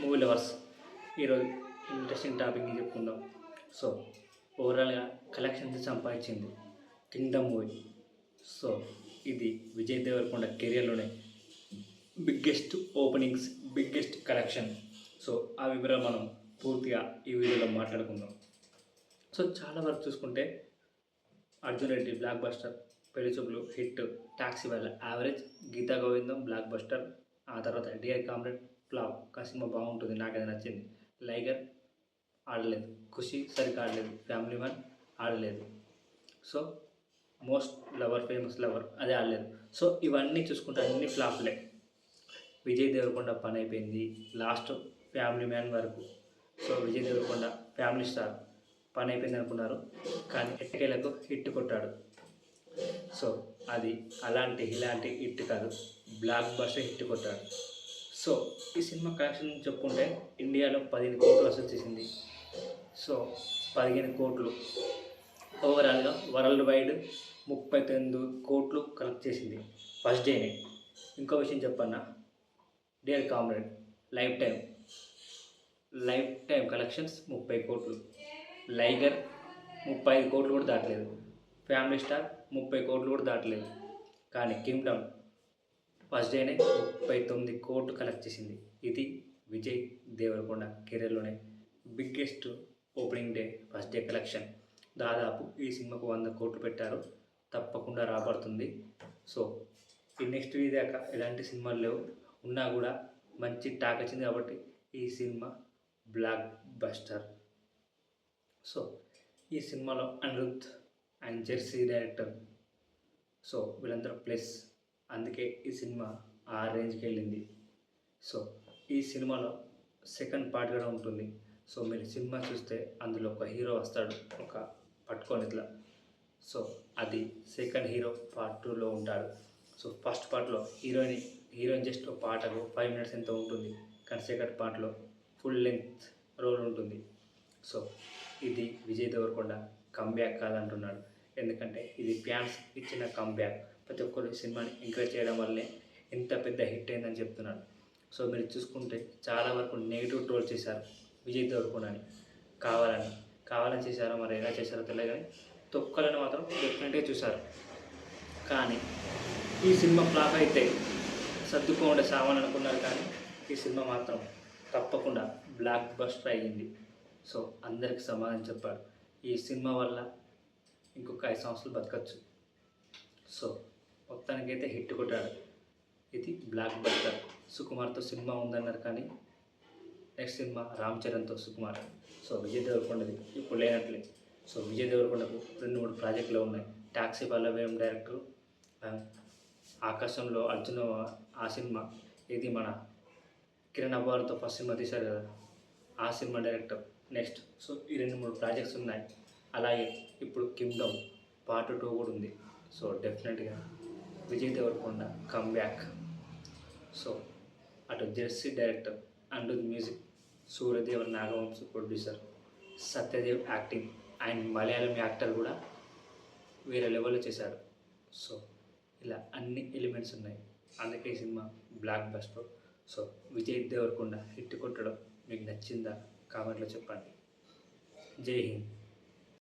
Movie lovers ఈరోజు interesting topic చెప్పుకుందాం. So ఓవరాల్గా కలెక్షన్స్ సంపాదించింది కింగ్డమ్ మూవీ సో ఇది Vijay Deverakonda కెరియర్లోనే biggest openings biggest collection so ఆ వివరాలు మనం పూర్తిగా ఈ వీడియోలో మాట్లాడుకుందాం. సో చాలా వరకు చూసుకుంటే Arjun Reddy blockbuster Pelli Choopulu hit. Taxiwaala average Geetha Govindam blockbuster ఆ తర్వాత డిఐ కామ్రేడ్ ఫ్లాప్ ఆ సినిమా బాగుంటుంది నాకు అది నచ్చింది. లైగర్ ఆడలేదు ఖుషి సరిగ్గా ఆడలేదు ఫ్యామిలీ మ్యాన్ ఆడలేదు. So most lover famous lover అది ఆడలేదు. సో ఇవన్నీ చూసుకుంటే అన్ని ఫ్లాప్లే. విజయ్ దేవరకొండ పని అయిపోయింది లాస్ట్ ఫ్యామిలీ మ్యాన్ వరకు. So Vijay Deverakonda family star పని అయిపోయింది అనుకున్నారు కానీ ఎట్టకేలకు హిట్ కొట్టాడు. సో అది అలాంటి ఇలాంటి హిట్ కాదు బ్లాక్ బస్టర్ హిట్ కొట్టాడు. సో ఈ సినిమా కలెక్షన్ చెప్పుకుంటే ఇండియాలో పదిహేను కోట్లు వసూలు చేసింది. సో పదిహేను కోట్లు. ఓవరాల్గా వరల్డ్ వైడ్ ముప్పై తొమ్మిది కోట్లు కలెక్ట్ చేసింది ఫస్ట్ డేనే ఇంకో విషయం చెప్పన్నా. Dear comrade life time. Life time collections ముప్పై కోట్లు. లైగర్ ముప్పై ఐదు కోట్లు కూడా దాటలేదు. ఫ్యామిలీ స్టార్ ముప్పై కోట్లు కూడా దాటలేదు. కానీ కింగ్డమ్ ఫస్ట్ డేనే ముప్పై తొమ్మిది కోట్లు కలెక్ట్ చేసింది. ఇది Vijay Deverakonda కెరీర్లోనే biggest opening day first day collection దాదాపు ఈ సినిమాకు వంద కోట్లు పెట్టారు. తప్పకుండా రాబడుతుంది. సో ఈ నెక్స్ట్ వీక్ దాకా ఎలాంటి సినిమాలు లేవు. ఉన్నా కూడా మంచి టాక్ వచ్చింది కాబట్టి ఈ సినిమా బ్లాక్ బస్టర్ సో ఈ సినిమాలో Anirudh and Jersey director so వీళ్ళందరూ ప్లస్ అందుకే ఈ సినిమా ఆ రేంజ్కి వెళ్ళింది సో ఈ సినిమాలో సెకండ్ పార్ట్ కూడా ఉంటుంది. సో మీరు సినిమా చూస్తే అందులో ఒక హీరో వస్తాడు ఒక పట్టుకొని ఇట్లా. సో అది సెకండ్ హీరో పార్ట్ టూలో ఉంటాడు. సో ఫస్ట్ పార్ట్లో హీరోయిన్ హీరోయిన్ జస్ట్ ఒక పాటకు ఫైవ్ మినిట్స్ ఎంత ఉంటుంది. కానీ సెకండ్ పార్ట్లో ఫుల్ లెంగ్త్ రోల్ ఉంటుంది. సో ఇది విజయ్ దేవరకొండ కంబ్యాక్ కాదంటున్నాడు. ఎందుకంటే ఇది ఫ్యాన్స్ ఇచ్చిన కంబ్యాక్ ప్రతి ఒక్కరు సినిమాని ఎంకరేజ్ చేయడం వల్లే ఎంత పెద్ద హిట్ అయిందని చెప్తున్నాడు సో మీరు చూసుకుంటే చాలా వరకు నెగిటివ్ ట్రోల్ చేశారు విజయ్ దేవరకొండని కావాలని. కావాలని చేశారో? మరి ఎలా చేశారో తెలియదు కానీ తొక్కలను మాత్రం డెఫినెట్గా చూశారు. కానీ ఈ సినిమా ఫ్లాప్ అయితే సర్దుకోండి సామాన్ అనుకున్నారు కానీ ఈ సినిమా మాత్రం తప్పకుండా బ్లాక్ బస్టర్ అయ్యింది. సో అందరికి సమాధానం చెప్పాడు ఈ సినిమా వల్ల ఇంకొక ఐదు సంవత్సరాలు బతకచ్చు. సో మొత్తానికైతే హిట్ కొట్టాడు. ఇది బ్లాక్ బస్టర్. సుకుమార్తో సినిమా ఉందన్నారు కానీ నెక్స్ట్ సినిమా రామ్ చరణ్తో సుకుమార్. సో విజయ్ దేవరకొండది ఇప్పుడు లేనట్లే. సో విజయ్ దేవరకొండకు రెండు మూడు ప్రాజెక్టులు ఉన్నాయి. టాక్సీ బాలవేయం డైరెక్టర్ ఆకాశంలో అర్జున ఆ సినిమా. ఇది మన కిరణ్ అబ్బార్తో ఫస్ట్ సినిమా తీశారు కదా ఆ సినిమా డైరెక్టర్. నెక్స్ట్ సో ఈ రెండు మూడు ప్రాజెక్ట్స్ ఉన్నాయి. అలాగే ఇప్పుడు కింగ్డమ్ పార్ట్ టూ కూడా ఉంది. సో డెఫినెట్గా Vijay Deverakonda come back so అటు Jersey director and music Suryadev Nagavamsa producer Satyadev acting and Malayalam actor కూడా వేరే లెవెల్లో చేశాడు సో ఇలా అన్ని ఎలిమెంట్స్ ఉన్నాయి. అందుకే cinema blockbuster so Vijay Deverakonda hit కొట్టడం మీకు నచ్చిందా? కామెంట్లో చెప్పండి. జై హింద్.